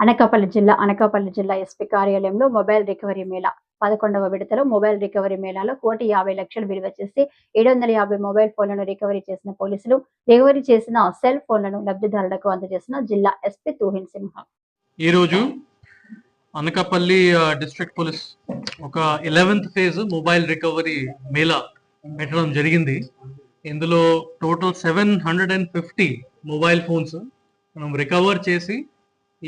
అనకాపల్లి జిల్లా అనకాపల్లి జిల్లా ఎస్పీ కార్యాలయంలో మొబైల్ రికవరీ మేళా. పదకొండవ విడతలో మొబైల్ రికవరీ మేళాలో కోటి యాభై లక్షలు విలువ చేసి ఏడు వందల యాభై మొబైల్ ఫోన్లను రికవరీ చేసిన పోలీసులు రికవరీ చేసిన సెల్ ఫోన్లను లబ్ధిదారులకు అందజేసిన జిల్లా ఎస్పీ తూహిన్ సింహ. ఈ రోజు అనకాపల్లి డిస్ట్రిక్ట్ పోలీస్ ఒక eleventh phase mobile recovery mela పెట్టడం జరిగింది. ఇందులో total seven hundred and fifty mobile phones మనం రికవర్ చేసి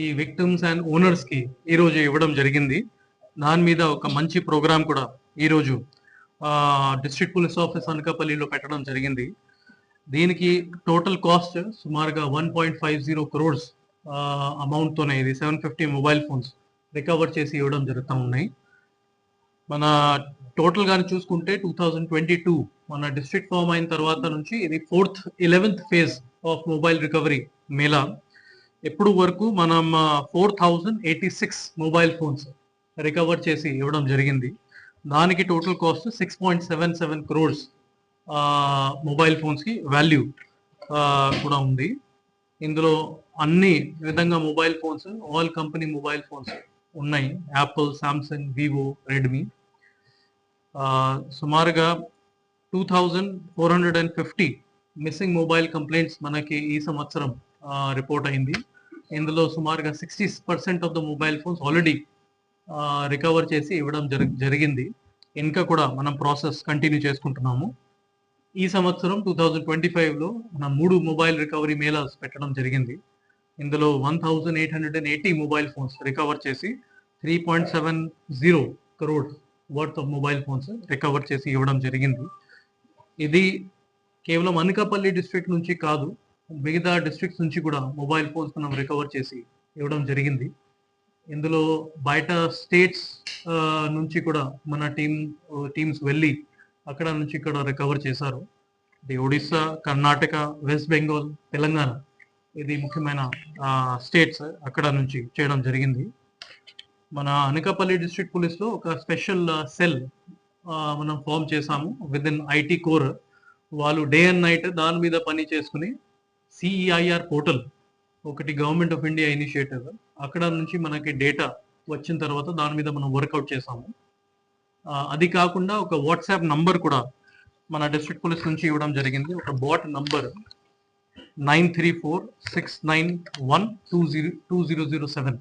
ఈ విక్టిమ్స్ అండ్ ఓనర్స్కి ఈరోజు ఇవ్వడం జరిగింది. దాని మీద ఒక మంచి ప్రోగ్రామ్ కూడా ఈరోజు డిస్ట్రిక్ట్ పోలీస్ ఆఫీస్ అనకాపల్లిలో పెట్టడం జరిగింది. దీనికి టోటల్ కాస్ట్ సుమారుగా one point five zero crores అమౌంట్తోనే ఇది seven fifty mobile phones recover చేసి ఇవ్వడం జరుగుతూ ఉన్నాయి. మన టోటల్ గాని చూసుకుంటే టూ థౌజండ్ ట్వంటీ టూ మన డిస్ట్రిక్ట్ ఫామ్ అయిన తర్వాత నుంచి ఇది fourth eleventh phase of mobile recovery mela. ఎప్పుడు వరకు మనం four thousand eighty six mobile phones recover చేసి ఇవ్వడం జరిగింది. దానికి total cost six point seven seven crores mobile ఫోన్స్కి value కూడా ఉంది. ఇందులో అన్ని విధంగా mobile phones all company mobile phones ఉన్నాయి. యాపిల్ సామ్సంగ్ వివో రెడ్మీ సుమారుగా two thousand four hundred and fifty missing mobile complaints మనకి ఈ సంవత్సరం రిపోర్ట్ అయింది. ఇందులో సుమారుగా sixty percent of the mobile phones already recover చేసి ఇవ్వడం జరిగింది. ఇంకా కూడా మనం ప్రాసెస్ కంటిన్యూ చేసుకుంటున్నాము. ఈ సంవత్సరం టూ థౌజండ్ ట్వంటీ ఫైవ్లో మనం మూడు మొబైల్ రికవరీ మేళాస్ పెట్టడం జరిగింది. ఇందులో one thousand eight hundred and eighty mobile phones recover చేసి three point seven zero crore worth of mobile phones recover చేసి ఇవ్వడం జరిగింది. ఇది కేవలం అనకాపల్లి డిస్ట్రిక్ట్ నుంచి కాదు మిగతా డిస్ట్రిక్ట్స్ నుంచి కూడా మొబైల్ ఫోన్స్ మనం రికవర్ చేసి ఇవ్వడం జరిగింది. ఇందులో బయట స్టేట్స్ నుంచి కూడా మన టీమ్ టీమ్స్ వెళ్ళి అక్కడ నుంచి ఇక్కడ రికవర్ చేశారు. ఇది ఒడిస్సా కర్ణాటక వెస్ట్ బెంగాల్ తెలంగాణ ఇది ముఖ్యమైన స్టేట్స్ అక్కడ నుంచి చేయడం జరిగింది. మన అనకాపల్లి డిస్ట్రిక్ట్ పోలీస్లో ఒక స్పెషల్ సెల్ మనం ఫామ్ చేసాము విదిన్ ఐటీ కోర్ వాళ్ళు డే అండ్ నైట్ దాని మీద పని చేసుకుని సిఈఐఆర్ పోర్టల్ ఒకటి గవర్నమెంట్ ఆఫ్ ఇండియా ఇనిషియేటివ్ అక్కడ నుంచి మనకి డేటా వచ్చిన తర్వాత దాని మీద మనం వర్కౌట్ చేసాము అది కాకుండా ఒక వాట్సాప్ నంబర్ కూడా మన డిస్ట్రిక్ట్ పోలీస్ నుంచి ఇవ్వడం జరిగింది. ఒక bot number nine three four six nine one two zero two zero zero seven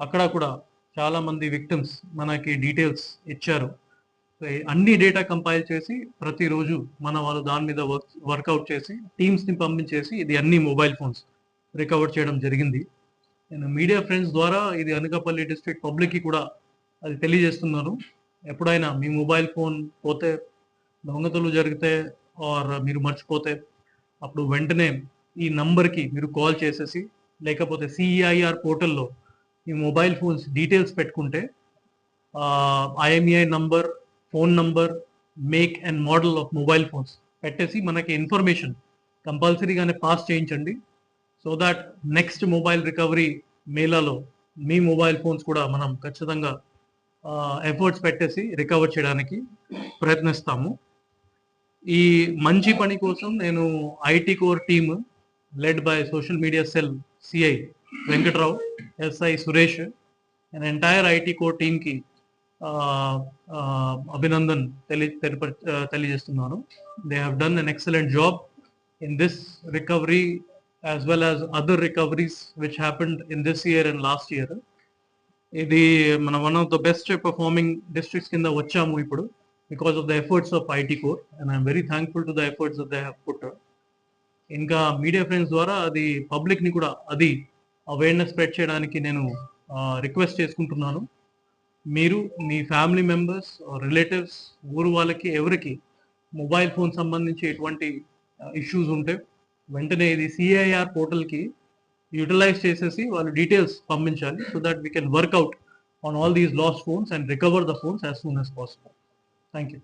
అక్కడ కూడా చాలామంది విక్టిమ్స్ మనకి డీటెయిల్స్ ఇచ్చారు. అన్ని డేటా కంపైల్ చేసి ప్రతిరోజు మన వాళ్ళు దాని మీద వర్క్ వర్కౌట్ చేసి టీమ్స్ని పంపించేసి ఇది అన్ని మొబైల్ ఫోన్స్ రికవర్ చేయడం జరిగింది. నేను మీడియా ఫ్రెండ్స్ ద్వారా ఇది అనకాపల్లి డిస్ట్రిక్ట్ పబ్లిక్కి కూడా అది తెలియజేస్తున్నాను. ఎప్పుడైనా మీ మొబైల్ ఫోన్ పోతే దొంగతలు జరిగితే ఆర్ మీరు మర్చిపోతే అప్పుడు వెంటనే ఈ నంబర్కి మీరు కాల్ చేసేసి లేకపోతే సిఈఐఆర్ పోర్టల్లో మీ మొబైల్ ఫోన్స్ డీటెయిల్స్ పెట్టుకుంటే IMEI number phone number make and model of mobile phones. పెట్టేసి మనకి ఇన్ఫర్మేషన్ కంపల్సరీగానే పాస్ చేయించండి. So that next mobile recovery మేళాలో మీ మొబైల్ ఫోన్స్ కూడా మనం ఖచ్చితంగా ఎఫర్ట్స్ పెట్టేసి రికవర్ చేయడానికి ప్రయత్నిస్తాము. ఈ మంచి పని కోసం నేను IT core team led by social media cell CI Venkatrao SI Suresh and entire IT core టీమ్కి అభినందన్ తెలి తెలియజేస్తున్నాను. They have done an excellent job in this recovery as well as other recoveries which happened in this year and last year ఇది మన one of the best performing districts కింద వచ్చాము ఇప్పుడు because of the efforts of IT core and I'm very thankful to the efforts of the put ఇంకా media friends ద్వారా అది పబ్లిక్ని కూడా అది అవేర్నెస్ స్ప్రెడ్ చేయడానికి నేను రిక్వెస్ట్ చేసుకుంటున్నాను. మీరు మీ ఫ్యామిలీ మెంబర్స్ రిలేటివ్స్ ఊరు వాళ్ళకి ఎవరికి మొబైల్ ఫోన్ సంబంధించి ఎటువంటి ఇష్యూస్ ఉంటే వెంటనే ఇది సిఐఆర్ పోర్టల్కి యూటిలైజ్ చేసేసి వాళ్ళు డీటెయిల్స్ పంపించాలి so that we can work out on all these lost phones and recover the phones as soon as possible thank you